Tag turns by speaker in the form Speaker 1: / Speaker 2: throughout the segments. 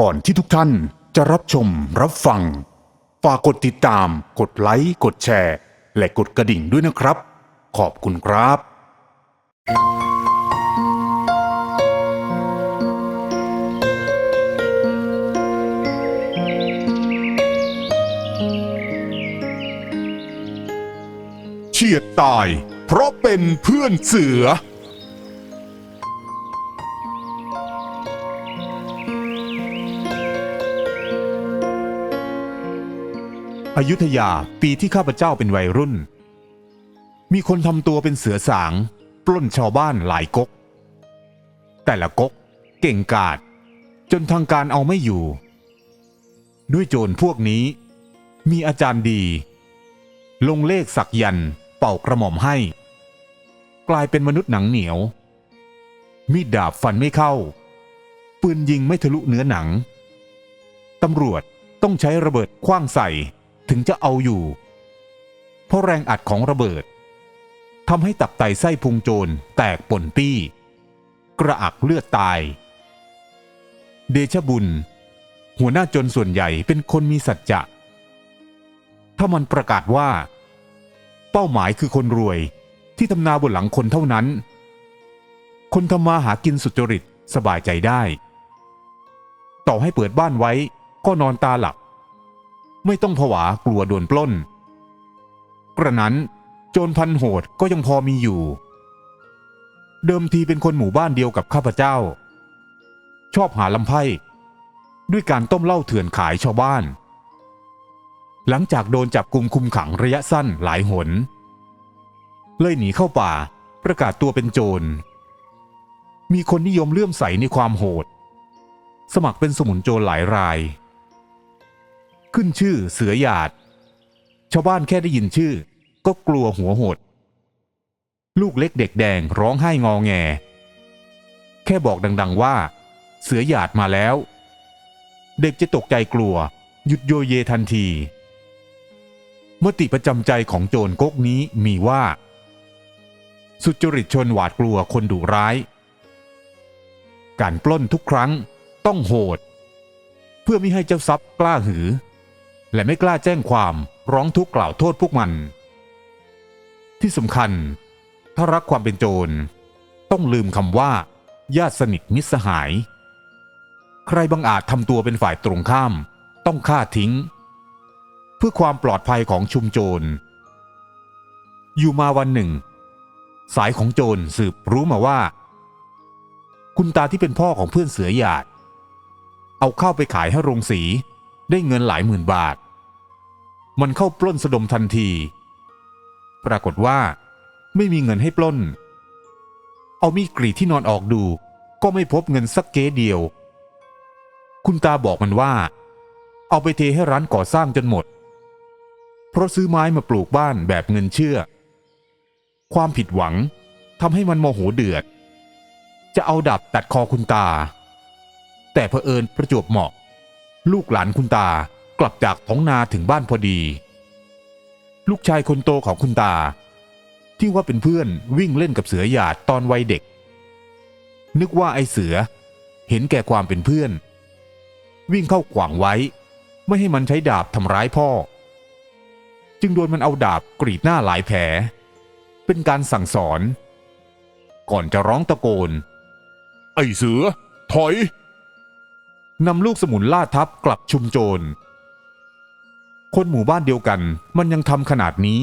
Speaker 1: ก่อนที่ทุกท่านจะรับชมรับฟัง ฝากกดติดตาม กดไลค์ กดแชร์ และกดกระดิ่งด้วยนะครับ ขอบคุณครับ เฉียดตาย เพราะเป็นเพื่อนเสือ อยุธยาปีที่ข้าพเจ้าเป็นวัยรุ่น มีคนทำตัวเป็นเสือสาง ปล้นชาวบ้านหลายก๊ก แต่ละก๊กเก่งกาจจนทางการเอาไม่อยู่ ด้วยโจรพวกนี้ มีอาจารย์ดี ลงเลขสักยันต์เป่ากระหม่อมให้ กลายเป็นมนุษย์หนังเหนียว มีดดาบฟันไม่เข้า ปืนยิงไม่ทะลุเนื้อหนังตำรวจต้องใช้ระเบิดคว้างใส่ ถึงจะเอาอยู่ เพราะแรงอัดของระเบิดทำให้ตับไตไส้พุงโจรแตกป่นปี้ กระอักเลือดตาย เดชะบุญ หัวหน้าโจรส่วนใหญ่เป็นคนมีสัจจะ ถ้ามันประกาศว่า เป้าหมายคือคนรวยที่ทำนาบนหลังคนเท่านั้น คนทำมาหากินสุจริตสบายใจได้ ต่อให้เปิดบ้านไว้ก็นอนตาหลับ ไม่ต้องผวากลัวโดนปล้น กระนั้นโจรพันโหดก็ยังพอมีอยู่ เดิมทีเป็นคนหมู่บ้านเดียวกับข้าพเจ้า ชอบหาลำไพ่ด้วยการต้มเหล้าเถื่อนขายชาวบ้าน หลังจากโดนจับกลุ่มคุมขังระยะสั้นหลายหน เลยหนีเข้าป่าประกาศตัวเป็นโจร มีคนนิยมเลื่อมใสในความโหด สมัครเป็นสมุนโจรหลายราย ขึ้นชื่อเสือหยาด ชาวบ้านแค่ได้ยินชื่อ ก็กลัวหัวหด ลูกเล็กเด็กแดงร้องไห้งอแง แค่บอกดังๆว่า เสือหยาดมาแล้ว เด็กจะตกใจกลัว หยุดโยเยทันที มติประจำใจของโจรก๊กนี้มีว่า สุจริตชนหวาดกลัวคนดุร้าย การปล้นทุกครั้งต้องโหดเพื่อไม่ให้เจ้าทรัพย์กล้าหือ และไม่กล้าแจ้งความร้องทุกข์กล่าวโทษพวกมัน ที่สำคัญ ถ้ารักความเป็นโจร ต้องลืมคำว่า ญาติสนิทมิตรสหาย ใครบังอาจทำตัวเป็นฝ่ายตรงข้าม ต้องฆ่าทิ้ง เพื่อความปลอดภัยของชุมโจร อยู่มาวันหนึ่ง สายของโจรสืบรู้มาว่า คุณตาที่เป็นพ่อของเพื่อนเสือหยาดเอาข้าวไปขายให้โรงสีได้เงินหลายหมื่นบาท มันเข้าปล้นสะดมทันที ปรากฏว่า ไม่มีเงินให้ปล้น เอามีดกรีดที่นอนออกดู ก็ไม่พบเงินสักเก๊เดียว คุณตาบอกมันว่า เอาไปเทให้ร้านก่อสร้างจนหมด เพราะซื้อไม้มาปลูกบ้านแบบเงินเชื่อ ความผิดหวังทำให้มันโมโหเดือด จะเอาดับตัดคอคุณตา แต่เผอิญประจวบเหมาะ ลูกหลานคุณตา กลับจากท้องนาถึงบ้านพอดี ลูกชายคนโตของคุณตา ที่ว่าเป็นเพื่อนวิ่งเล่นกับเสือหยาดตอนวัยเด็ก นึกว่าไอ้เสือ เห็นแก่ความเป็นเพื่อน วิ่งเข้าขวางไว้ ไม่ให้มันใช้ดาบทำร้ายพ่อ จึงโดนมันเอาดาบกรีดหน้าหลายแผล เป็นการสั่งสอน ก่อนจะร้องตะโกน ไอ้เสือ ถอยนำลูกสมุนล่าทับกลับชุมโจร คนหมู่บ้านเดียวกันมันยังทำขนาดนี้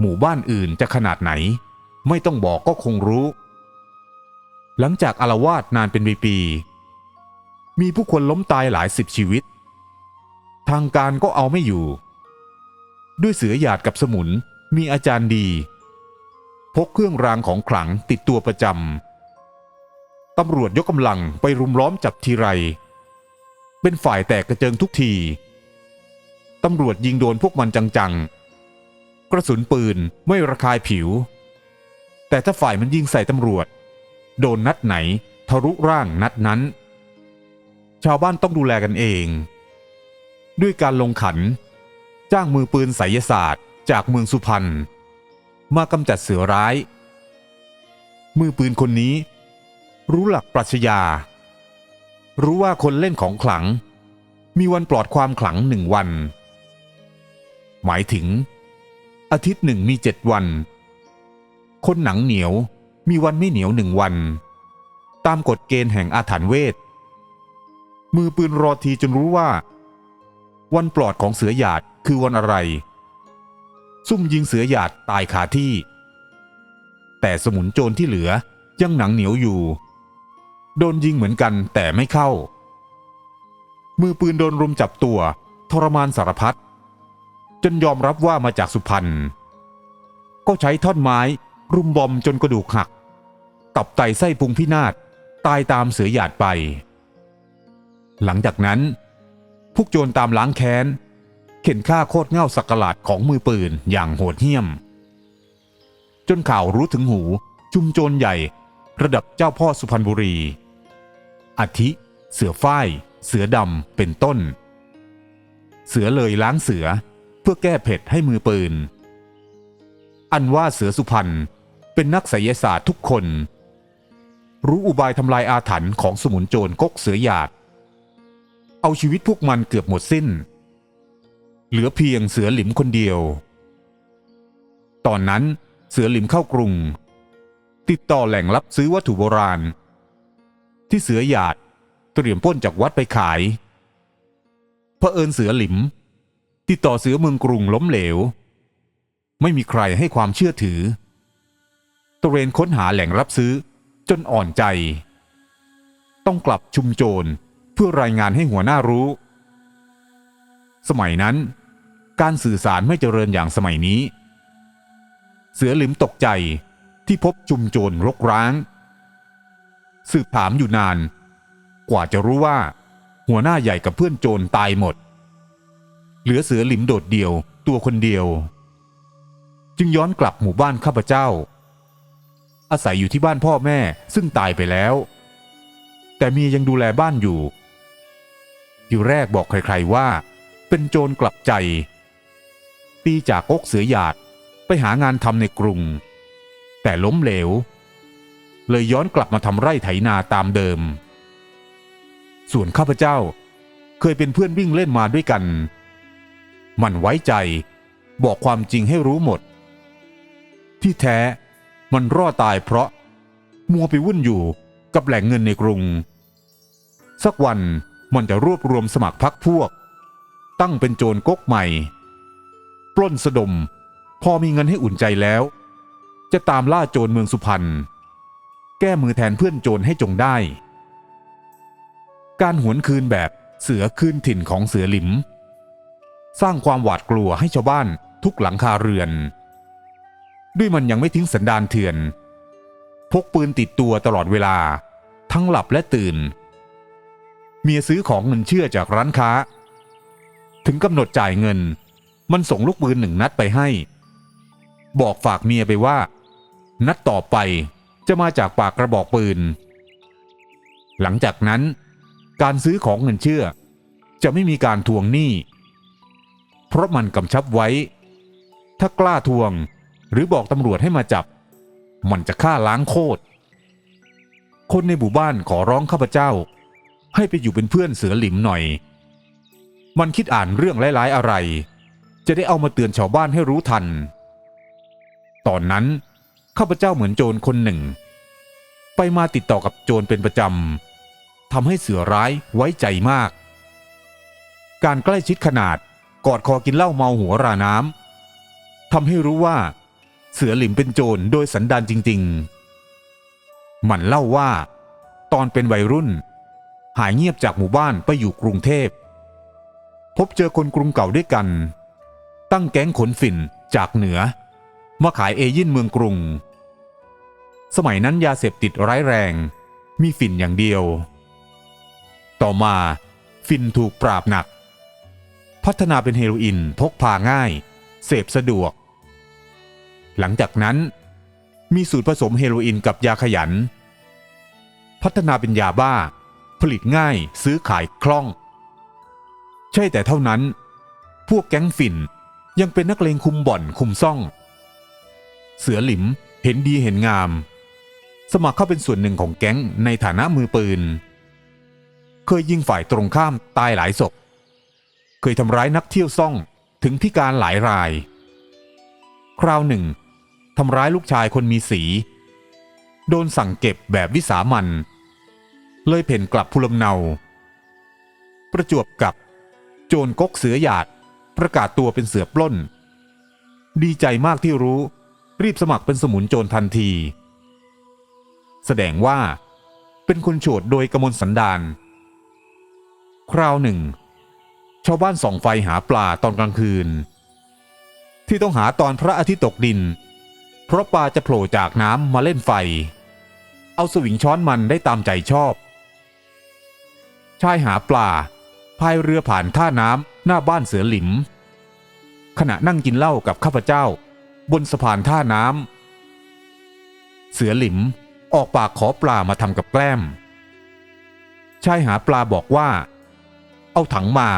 Speaker 1: หมู่บ้านอื่นจะขนาดไหน ไม่ต้องบอกก็คงรู้ หลังจากอารวาสนานเป็นปีๆมีผู้คนล้มตายหลายสิบชีวิต ทางการก็เอาไม่อยู่ ด้วยเสือหยาดกับสมุนมีอาจารย์ดี พกเครื่องรางของขลังติดตัวประจำตำรวจยกกำลังไปรุมล้อมจับทีไร เป็นฝ่ายแตกกระเจิงทุกที ตำรวจยิงโดนพวกมันจังๆ กระสุนปืนไม่ระคายผิว แต่ถ้าฝ่ายมันยิงใส่ตำรวจ โดนนัดไหนทะลุร่างนัดนั้น ชาวบ้านต้องดูแลกันเอง ด้วยการลงขัน จ้างมือปืนไสยศาสตร์จากเมืองสุพรรณมากำจัดเสือร้าย มือปืนคนนี้ รู้หลักปรัชญา รู้ว่าคนเล่นของขลัง มีวันปลอดความขลังหนึ่งวัน หมายถึง อาทิตย์หนึ่งมีเจ็ดวัน คนหนังเหนียวมีวันไม่เหนียวหนึ่งวัน ตามกฎเกณฑ์แห่งอาถรรพ์เวท มือปืนรอทีจนรู้ว่า วันปลอดของเสือหยาดคือวันอะไร ซุ่มยิงเสือหยาดตายคาที่ แต่สมุนโจรที่เหลือยังหนังเหนียวอยู่ โดนยิงเหมือนกันแต่ไม่เข้า มือปืนโดนรุมจับตัว ทรมานสารพัด จนยอมรับว่ามาจากสุพรรณก็ใช้ท่อนไม้รุมบอมจนกระดูกหัก ตับไตไส้พุงพินาศตายตามเสือหยาดไป หลังจากนั้นพวกโจรตามล้างแค้น เข็นฆ่าโคตรเง่าสักกลาดของมือปืนอย่างโหดเหี้ยม จนข่าวรู้ถึงหูจุมโจรใหญ่ระดับเจ้าพ่อสุพรรณบุรี อาทิ เสือฝ้าย เสือดำเป็นต้น เสือเลยล้างเสือ พื่อแก้เผ็ดให้มือปืน อันว่าเสือสุพรรณเป็นนักไสยศาสตร์ทุกคน รู้อุบายทำลายอาถรรพ์ของสมุนโจรก๊กเสือหยาด เอาชีวิตพวกมันเกือบหมดสิ้น เหลือเพียงเสือหลิมคนเดียว ตอนนั้นเสือหลิมเข้ากรุง ติดต่อแหล่งรับซื้อวัตถุโบราณ ที่เสือหยาดเตรียมป้นจากวัดไปขายเผอิญเสือหลิม ติดต่อเสือเมืองกรุงล้มเหลว ไม่มีใครให้ความเชื่อถือ ตระเวนค้นหาแหล่งรับซื้อจนอ่อนใจ ต้องกลับชุมโจรเพื่อรายงานให้หัวหน้ารู้ สมัยนั้น การสื่อสารไม่เจริญอย่างสมัยนี้ เสือหลิมตกใจที่พบชุมโจรรกร้าง สืบถามอยู่นาน กว่าจะรู้ว่า หัวหน้าใหญ่กับเพื่อนโจรตายหมด เหลือเสือหลิมโดดเดี่ยว ตัวคนเดียว จึงย้อนกลับหมู่บ้านข้าพเจ้า อาศัยอยู่ที่บ้านพ่อแม่ซึ่งตายไปแล้ว แต่เมียยังดูแลบ้านอยู่อยู่แรกบอกใครๆว่า เป็นโจรกลับใจ ตีจากกกเสือหยาดไปหางานทำในกรุง แต่ล้มเหลว เลยย้อนกลับมาทำไร่ไถนาตามเดิม ส่วนข้าพเจ้าเคยเป็นเพื่อนวิ่งเล่นมาด้วยกัน มันไว้ใจ บอกความจริงให้รู้หมด ที่แท้มันรอดตายเพราะ มัวไปวุ่นอยู่กับแหล่งเงินในกรุง สักวันมันจะรวบรวมสมัครพักพวก ตั้งเป็นโจรก๊กใหม่ ปล้นสะดม พอมีเงินให้อุ่นใจแล้ว จะตามล่าโจรเมืองสุพรรณแก้มือแทนเพื่อนโจรให้จงได้ การหวนคืนแบบเสือคืนถิ่นของเสือหลิม สร้างความหวาดกลัวให้ชาวบ้านทุกหลังคาเรือน ด้วยมันยังไม่ทิ้งสันดานเถื่อน พกปืนติดตัวตลอดเวลา ทั้งหลับและตื่น เมียซื้อของเงินเชื่อจากร้านค้า ถึงกำหนดจ่ายเงิน มันส่งลูกปืนหนึ่งนัดไปให้ บอกฝากเมียไปว่า นัดต่อไปจะมาจากปากกระบอกปืน หลังจากนั้น การซื้อของเงินเชื่อ จะไม่มีการทวงหนี้ เพราะมันกำชับไว้ ถ้ากล้าทวงหรือบอกตำรวจให้มาจับ มันจะฆ่าล้างโคตร คนในหมู่บ้านขอร้องข้าพเจ้า ให้ไปอยู่เป็นเพื่อนเสือหลิมหน่อย มันคิดอ่านเรื่องร้ายๆอะไร จะได้เอามาเตือนชาวบ้านให้รู้ทัน ตอนนั้นข้าพเจ้าเหมือนโจรคนหนึ่ง ไปมาติดต่อกับโจรเป็นประจำทำให้เสือร้ายไว้ใจมาก การใกล้ชิดขนาด กอดคอกินเหล้าเมาหัวราน้ำทำให้รู้ว่า เสือหลิมเป็นโจรโดยสันดานจริง ๆ มันเล่าว่า ตอนเป็นวัยรุ่น หายเงียบจากหมู่บ้านไปอยู่กรุงเทพ พบเจอคนกรุงเก่าด้วยกัน ตั้งแก๊งขนฝิ่นจากเหนือ มาขายเอยินเมืองกรุง สมัยนั้นยาเสพติดร้ายแรง มีฝิ่นอย่างเดียว ต่อมาฝิ่นถูกปราบหนัก พัฒนาเป็นเฮโรอีนพกพาง่าย เสพสะดวก หลังจากนั้น มีสูตรผสมเฮโรอีนกับยาขยัน พัฒนาเป็นยาบ้า ผลิตง่ายซื้อขายคล่อง ใช่แต่เท่านั้น พวกแก๊งฝิ่นยังเป็นนักเลงคุมบ่อนคุมซ่อง เสือหลิมเห็นดีเห็นงาม สมัครเข้าเป็นส่วนหนึ่งของแก๊งในฐานะมือปืน เคยยิงฝ่ายตรงข้ามตายหลายศพ เคยทำร้ายนักเที่ยวซ่องถึงพิการหลายราย คราวหนึ่งทำร้ายลูกชายคนมีสี โดนสั่งเก็บแบบวิสามัน เลยเพ่นกลับภูลำเนา ประจวบกับโจรกกเสือหยาดประกาศตัวเป็นเสือปล้น ดีใจมากที่รู้รีบสมัครเป็นสมุนโจรทันที แสดงว่าเป็นคนโฉดโดยกมลสันดาน คราวหนึ่ง ชาวบ้านส่องไฟหาปลาตอนกลางคืน ที่ต้องหาตอนพระอาทิตย์ตกดิน เพราะปลาจะโผล่จากน้ำมาเล่นไฟ เอาสวิงช้อนมันได้ตามใจชอบ ชายหาปลาพายเรือผ่านท่าน้ำหน้าบ้านเสือหลิม ขณะนั่งกินเหล้ากับข้าพเจ้า บนสะพานท่าน้ำเสือหลิมออกปากขอปลามาทำกับแกล้มชายหาปลาบอกว่า เอาถังมา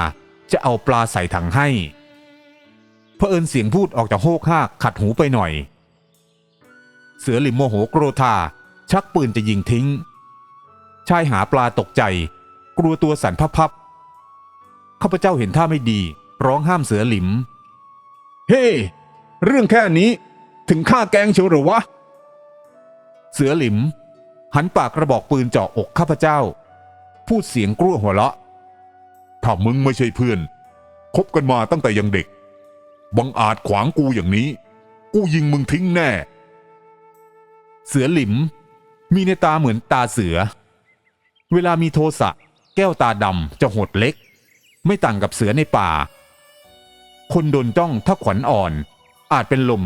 Speaker 1: จะเอาปลาใส่ถังให้เผอิญเสียงพูดออกจากโฮกฮากขัดหูไปหน่อย เสือหลิมโมโหโกรธา ชักปืนจะยิงทิ้ง ชายหาปลาตกใจ กลัวตัวสั่นพับๆข้าพเจ้าเห็นท่าไม่ดี ร้องห้ามเสือหลิม เฮ้เรื่องแค่นี้ถึงฆ่าแกงเชียวหรือวะ เสือหลิม หันปากกระบอกปืนเจาะอกข้าพเจ้า พูดเสียงกลัวหัวเราะ ถ้ามึงไม่ใช่เพื่อนคบกันมาตั้งแต่ยังเด็ก บังอาจขวางกูอย่างนี้ กูยิงมึงทิ้งแน่ เสือหลิม มีในตาเหมือนตาเสือ เวลามีโทสะแก้วตาดำจะหดเล็ก ไม่ต่างกับเสือในป่า คนโดนจ้องถ้าขวัญอ่อน อาจเป็นลม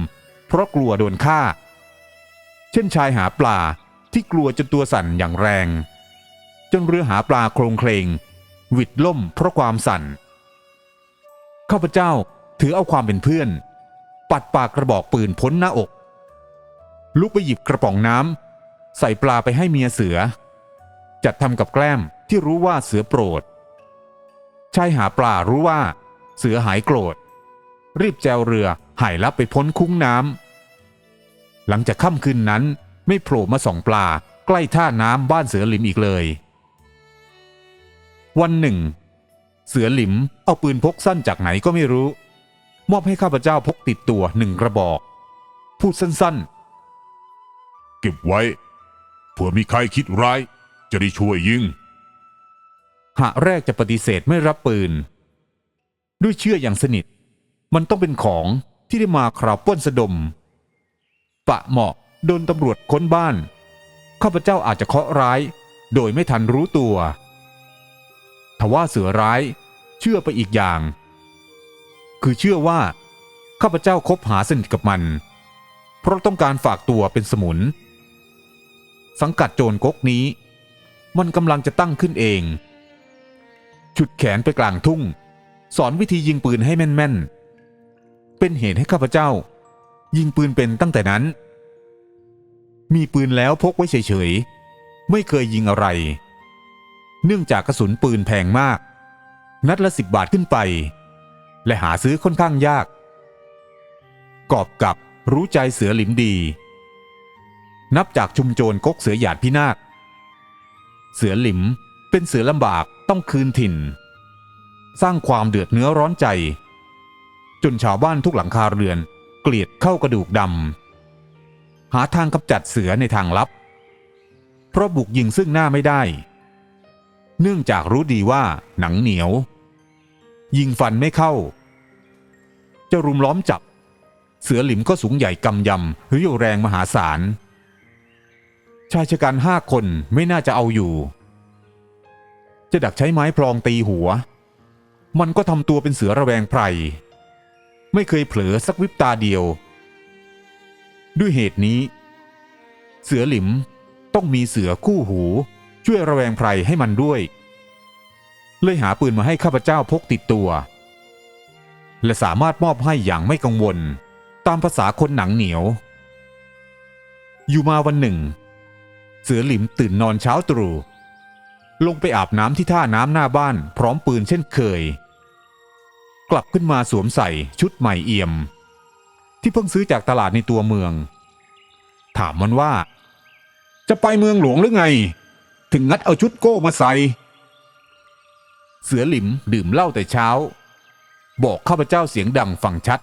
Speaker 1: เพราะกลัวโดนฆ่า เช่นชายหาปลาที่กลัวจนตัวสั่นอย่างแรง จนเรือหาปลาโครงเคลง หวิดล่มเพราะความสั่น ข้าพเจ้าถือเอาความเป็นเพื่อน ปัดปากกระบอกปืนพ้นหน้าอก ลุกไปหยิบกระป๋องน้ำใส่ปลาไปให้เมียเสือ จัดทำกับแกล้มที่รู้ว่าเสือโปรดชายหาปลารู้ว่า เสือหายโกรธ รีบแจวเรือหายลับไปพ้นคุ้งน้ำหลังจากค่ำคืนนั้นไม่โผล่มาส่องปลาใกล้ท่าน้ำบ้านเสือลิมอีกเลย วันหนึ่ง เสือหลิมเอาปืนพกสั้นจากไหนก็ไม่รู้ มอบให้ข้าพเจ้าพกติดตัวหนึ่งกระบอก พูดสั้น
Speaker 2: เก็บไว้เผื่อมีใครคิดร้าย จะได้ช่วยยิง
Speaker 1: ๆหะแรกจะปฏิเสธไม่รับปืน ด้วยเชื่ออย่างสนิท มันต้องเป็นของที่ได้มาคราวปล้นสะดม ปะเหมาะโดนตำรวจค้นบ้าน ข้าพเจ้าอาจจะเคราะห์ร้าย โดยไม่ทันรู้ตัวท ว่าเสือร้าย เชื่อไปอีกอย่าง คือเชื่อว่า ข้าพเจ้าคบหาสนิทกับมัน เพราะต้องการฝากตัวเป็นสมุน สังกัดโจรก๊กนี้ มันกำลังจะตั้งขึ้นเองฉุดแขนไปกลางทุ่ง สอนวิธียิงปืนให้แม่นๆ เป็นเหตุให้ข้าพเจ้า ยิงปืนเป็นตั้งแต่นั้น มีปืนแล้วพกไว้เฉยๆ ไม่เคยยิงอะไร เนื่องจากกระสุนปืนแพงมาก นัดละสิบบาทขึ้นไป และหาซื้อค่อนข้างยาก กอบกับรู้ใจเสือหลิมดี นับจากชุมโจรกกเสือหยาดพินาศเสือหลิมเป็นเสือลำบากต้องคืนถิ่น สร้างความเดือดเนื้อร้อนใจ จนชาวบ้านทุกหลังคาเรือน เกลียดเข้ากระดูกดำหาทางกำจัดเสือในทางลับ เพราะบุกยิงซึ่งหน้าไม่ได้ เนื่องจากรู้ดีว่าหนังเหนียว ยิงฟันไม่เข้า จะรุมล้อมจับ เสือหลิมก็สูงใหญ่กำยำเรี่ยแรงมหาศาล ชายชะกันห้าคนไม่น่าจะเอาอยู่ จะดักใช้ไม้พลองตีหัว มันก็ทำตัวเป็นเสือระแวงไพร ไม่เคยเผลอสักวิบตาเดียว ด้วยเหตุนี้ เสือหลิมต้องมีเสือคู่หู ช่วยระแวงไพรให้มันด้วย เลยหาปืนมาให้ข้าพเจ้าพกติดตัว และสามารถมอบให้อย่างไม่กังวล ตามภาษาคนหนังเหนียว อยู่มาวันหนึ่ง เสือหลิมตื่นนอนเช้าตรู่ลงไปอาบน้ำที่ท่าน้ำหน้าบ้านพร้อมปืนเช่นเคย กลับขึ้นมาสวมใส่ชุดใหม่เอี่ยม ที่เพิ่งซื้อจากตลาดในตัวเมือง ถามมันว่า จะไปเมืองหลวงหรือไง ถึงงัดเอาชุดโก้มาใส่ เสือหลิมดื่มเหล้าแต่เช้า บอกข้าพเจ้าเสียงดังฟังชัด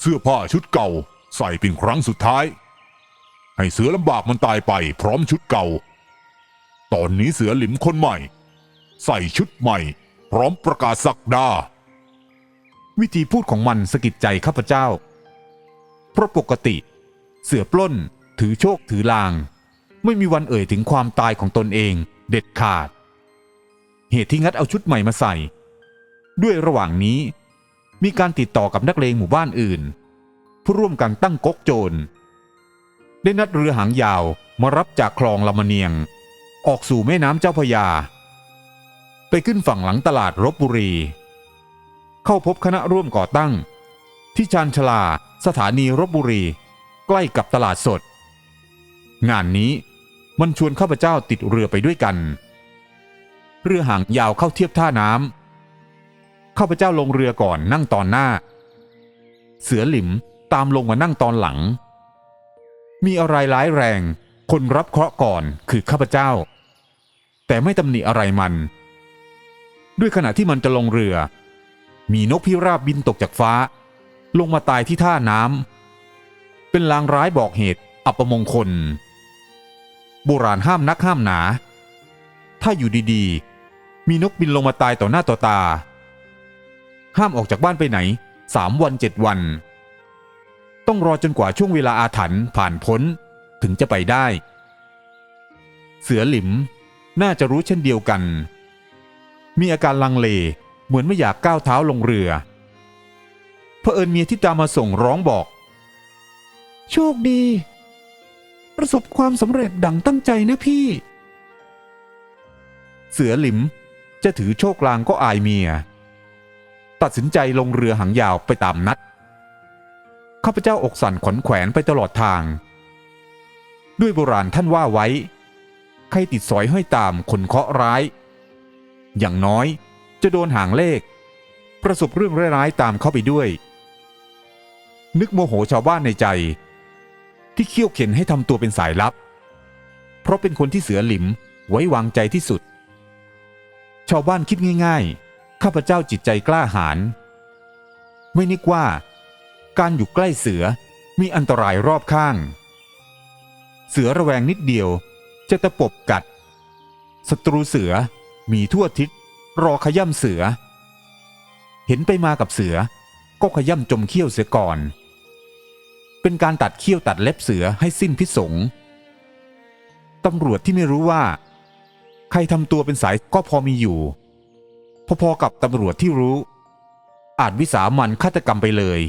Speaker 2: เสื้อผ้าชุดเก่าใส่เป็นครั้งสุดท้าย ให้เสือลำบากมันตายไปพร้อมชุดเก่า ตอนนี้เสือหลิมคนใหม่ ใส่ชุดใหม่ พร้อมประกาศสักดา
Speaker 1: วิธีพูดของมันสะกิดใจข้าพเจ้า เพราะปกติ เสือปล้นถือโชคถือลาง ไม่มีวันเอ่ยถึงความตายของตนเองเด็ดขาด เหตุที่งัดเอาชุดใหม่มาใส่ ด้วยระหว่างนี้ มีการติดต่อกับนักเลงหมู่บ้านอื่น ผู้ร่วมกันตั้งก๊กโจร ได้นัดเรือหางยาวมารับจากคลองลำมเนียง ออกสู่แม่น้ำเจ้าพยา ไปขึ้นฝั่งหลังตลาดรบบุรี เข้าพบคณะร่วมก่อตั้ง ที่ชานชลาสถานีรบบุรี ใกล้กับตลาดสด งานนี้ มันชวนข้าพเจ้าติดเรือไปด้วยกัน เรือหางยาวเข้าเทียบท่าน้ำข้าพเจ้าลงเรือก่อนนั่งตอนหน้า เสือหลิมตามลงมานั่งตอนหลัง มีอะไรร้ายแรง คนรับเคราะห์ก่อนคือข้าพเจ้า แต่ไม่ตำหนิอะไรมัน ด้วยขณะที่มันจะลงเรือ มีนกพิราบบินตกจากฟ้า ลงมาตายที่ท่าน้ำเป็นลางร้ายบอกเหตุอัปมงคล โบราณห้ามนักห้ามหนา ถ้าอยู่ดีๆ มีนกบินลงมาตายต่อหน้าต่อตา ห้ามออกจากบ้านไปไหนสามวันเจ็ดวัน ต้องรอจนกว่าช่วงเวลาอาถรรพ์ผ่านพ้นถึงจะไปได้ เสือหลิมน่าจะรู้เช่นเดียวกัน มีอาการลังเลเหมือนไม่อยากก้าวเท้าลงเรือเผอิญเมียที่ตามมาส่งร้องบอก โชคดี ประสบความสำเร็จดังตั้งใจนะพี่ เสือหลิมจะถือโชคลางก็อายเมีย ตัดสินใจลงเรือหางยาวไปตามนัด ข้าพเจ้าอกสั่นขวัญแขวนไปตลอดทาง ด้วยโบราณท่านว่าไว้ ใครติดสอยห้อยตามคนเคาะร้าย อย่างน้อยจะโดนหางเลข ประสบเรื่องร้ายๆตามเข้าไปด้วย นึกโมโหชาวบ้านในใจ ที่เคี่ยวเข็นให้ทำตัวเป็นสายลับ เพราะเป็นคนที่เสือหลิมไว้วางใจที่สุด ชาวบ้านคิดง่าย ๆ ข้าพเจ้าจิตใจกล้าหาญไม่นึกว่า การอยู่ใกล้เสือมีอันตรายรอบข้าง เสือระแวงนิดเดียวจะตะปบกัด ศัตรูเสือมีทั่วทิศรอขย่ำเสือ เห็นไปมากับเสือก็ขย่ำจมเขี้ยวเสือก่อน เป็นการตัดเขี้ยวตัดเล็บเสือให้สิ้นพิษสงตำรวจที่ไม่รู้ว่า ใครทำตัวเป็นสายก็พอมีอยู่ พอๆกับตำรวจที่รู้ อาจวิสามันฆาตกรรมไปเลย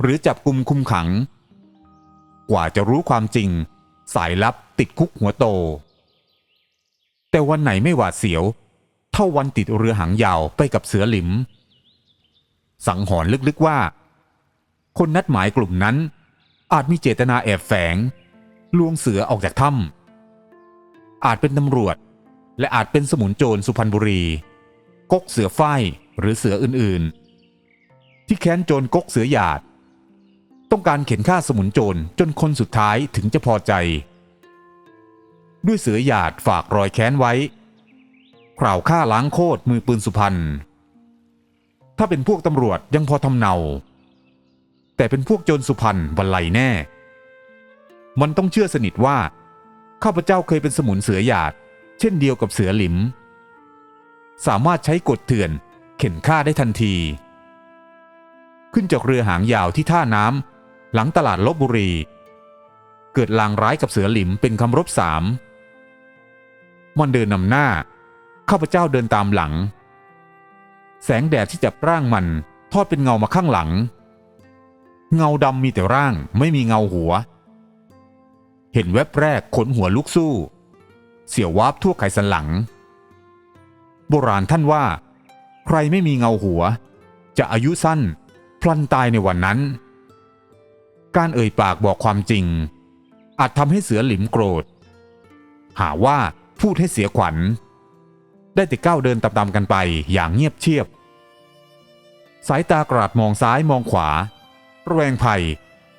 Speaker 1: หรือจับกลุ่มคุมขัง กว่าจะรู้ความจริง สายลับติดคุกหัวโต แต่วันไหนไม่หวาดเสียว เท่าวันติดเรือหางยาวไปกับเสือหลิม สังหรณ์ลึกๆว่า คนนัดหมายกลุ่มนั้น อาจมีเจตนาแอบแฝงลวงเสือออกจากถ้ำอาจเป็นตำรวจ และอาจเป็นสมุนโจรสุพรรณบุรีกกเสือฝ้ายหรือเสืออื่นๆ ที่แค้นโจรกกเสือหยาด ต้องการเข็นฆ่าสมุนโจรจนคนสุดท้ายถึงจะพอใจ ด้วยเสือหยาดฝากรอยแค้นไว้กล่าวฆ่าล้างโคตรมือปืนสุพรรณถ้าเป็นพวกตำรวจยังพอทำเนา แต่เป็นพวกโจรสุพรรณบันไลแน่ มันต้องเชื่อสนิทว่า ข้าพเจ้าเคยเป็นสมุนเสือหยาด เช่นเดียวกับเสือหลิม สามารถใช้กฎเถื่อน เข็นฆ่าได้ทันที ขึ้นจากเรือหางยาวที่ท่าน้ำหลังตลาดลบบุรี เกิดลางร้ายกับเสือหลิมเป็นคำรบสามมันเดินนำหน้า ข้าพเจ้าเดินตามหลัง แสงแดดที่จับร่างมันทอดเป็นเงามาข้างหลัง เงาดำมีแต่ร่าง ไม่มีเงาหัว เห็นแวบแรกขนหัวลุกสู้ เสียววาบทั่วไขสันหลัง โบราณท่านว่า ใครไม่มีเงาหัว จะอายุสั้น พลันตายในวันนั้น การเอ่ยปากบอกความจริง อาจทำให้เสือหลิมโกรธ หาว่าพูดให้เสียขวัญ ได้แต่ก้าวเดินตามๆกันไปอย่างเงียบเชียบ สายตากราดมองซ้ายมองขวา ระแวงภัย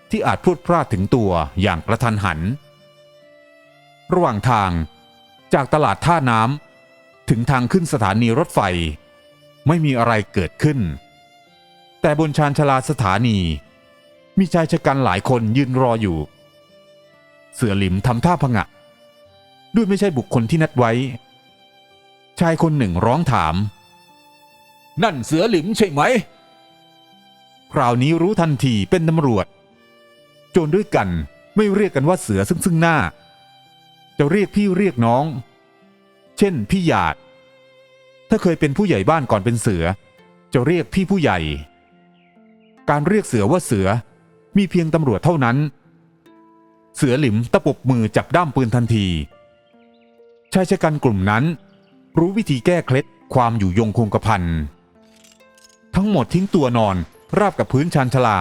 Speaker 1: ที่อาจพูดพลาดถึงตัวอย่างกระทันหัน ระหว่างทางจากตลาดท่าน้ำถึงทางขึ้นสถานีรถไฟ ไม่มีอะไรเกิดขึ้น แต่บนชานชาลาสถานี มีชายชะกันหลายคนยืนรออยู่ เสือหลิมทำท่าผงะ ด้วยไม่ใช่บุคคลที่นัดไว้ ชายคนหนึ่งร้องถาม นั่นเสือหลิมใช่ไหม คราวนี้รู้ทันทีเป็นตำรวจ โจรด้วยกันไม่เรียกกันว่าเสือซึ่งซึ่งหน้า จะเรียกพี่เรียกน้อง เช่นพี่หยาด ถ้าเคยเป็นผู้ใหญ่บ้านก่อนเป็นเสือ จะเรียกพี่ผู้ใหญ่ การเรียกเสือว่าเสือมีเพียงตำรวจเท่านั้น เสือหลิมตะปบมือจับด้ามปืนทันที ชายชะกันกลุ่มนั้น รู้วิธีแก้เคล็ดความอยู่ยงคงกระพันทั้งหมดทิ้งตัวนอน ราบกับพื้นชานชลา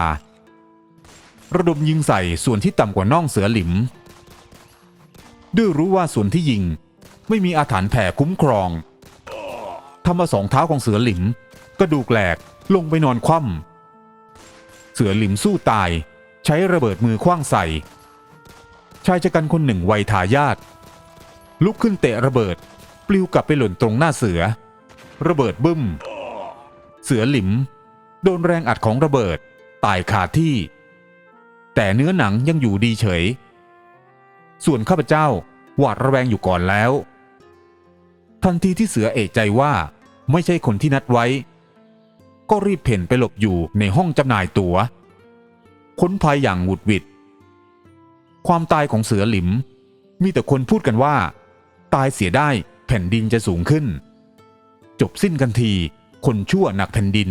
Speaker 1: ระดมยิงใส่ส่วนที่ต่ำกว่าน่องเสือหลิม ด้วยรู้ว่าส่วนที่ยิงไม่มีอาถรรพ์แผ่คุ้มครองทำมาสองเท้าของเสือหลิมกระดูกแหลกลงไปนอนคว่ำเสือหลิมสู้ตาย ใช้ระเบิดมือคว้างใส่ ชายชะกันคนหนึ่งวัยทายาทลุกขึ้นเตะระเบิด ปลิวกลับไปหล่นตรงหน้าเสือ ระเบิดบึ้ม เสือหลิม โดนแรงอัดของระเบิด ตายคาดที่ แต่เนื้อหนังยังอยู่ดีเฉย ส่วนข้าพเจ้าหวาดระแวงอยู่ก่อนแล้ว ทันทีที่เสือเอกใจว่าไม่ใช่คนที่นัดไว้ ก็รีบเพ่นไปหลบอยู่ในห้องจำหน่ายตัว๋ว ค้นภัยอย่างหวุดหวิด ความตายของเสือหลิม มีแต่คนพูดกันว่า ตายเสียได้แผ่นดินจะสูงขึ้น จบสิ้นกันทีคนชั่วหนักแผ่นดิน